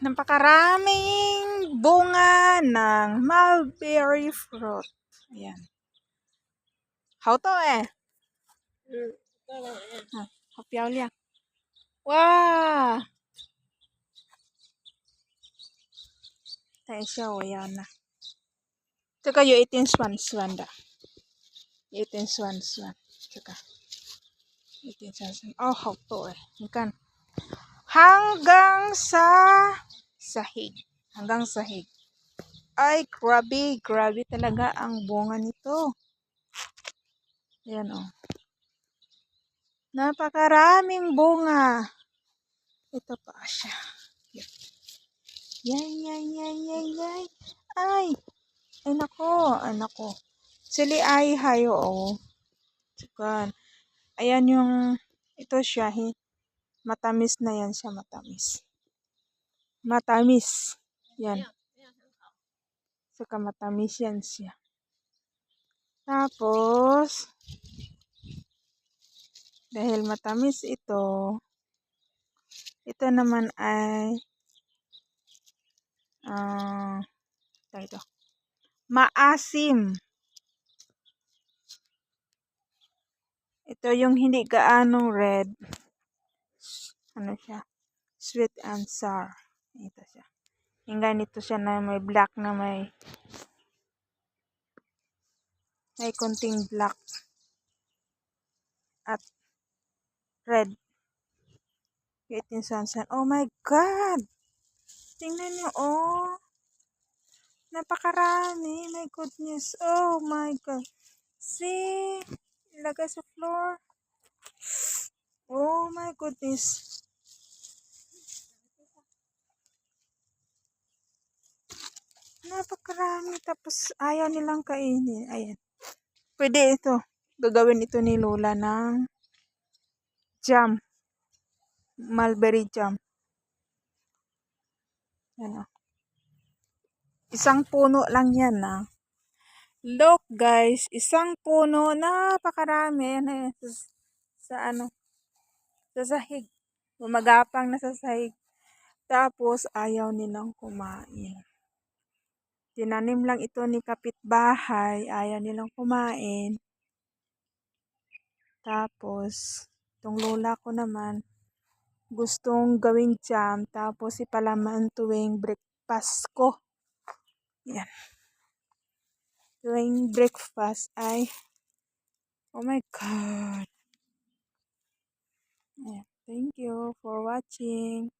napakaraming bunga ng mulberry fruit. Ayan. How to eh? Học giáo liền. Wow! Tại sao vậy Anna? Ito kayo itin swan swan da. Itin swan swan. Tsaka. Itin swan swan. Oh, how to eh. Ikan. Hanggang sa sahig. Hanggang sahig. Ay, grabe. Grabe talaga ang bunga nito. Ayan oh. Napakaraming bunga. Ito pa siya. Yan, yan, yan, yan, yan. Ay! Ay, nako. Ay, nako. Sili ay hayo, oh. Tsukan. Ayan yung, ito siya, hi. Matamis na yan siya, matamis. Matamis. Yan. Saka matamis yan siya. Tapos, dahil matamis ito, ito naman ay uh, ito. Maasim. Ito yung hindi gaanong red. Ano siya? Sweet and sour. Ito siya. Yung ganito siya na may black na may may konting black at red. Itin sunsan. Oh my God! Tingnan nyo, oh. Napakarami. My goodness. Oh my God. See? Ilagay sa floor. Oh my goodness. Napakarami. Tapos ayaw nilang kainin. Ayan. Pwede ito. Gagawin ito ni Lola ng jam. Mulberry jam. Ano. Isang puno lang yan ah. Look guys, isang puno, napakarami. Yan eh, sa, sa ano, sa sahig. Gumagapang na sa sahig. Tapos ayaw nilang kumain. Tinanim lang ito ni kapitbahay, ayaw nilang kumain. Tapos, itong lola ko naman, gustong gawing jam, tapos ipalaman tuwing breakfast ko. Yan. Tuwing breakfast ay, oh my God. Ayan. Thank you for watching.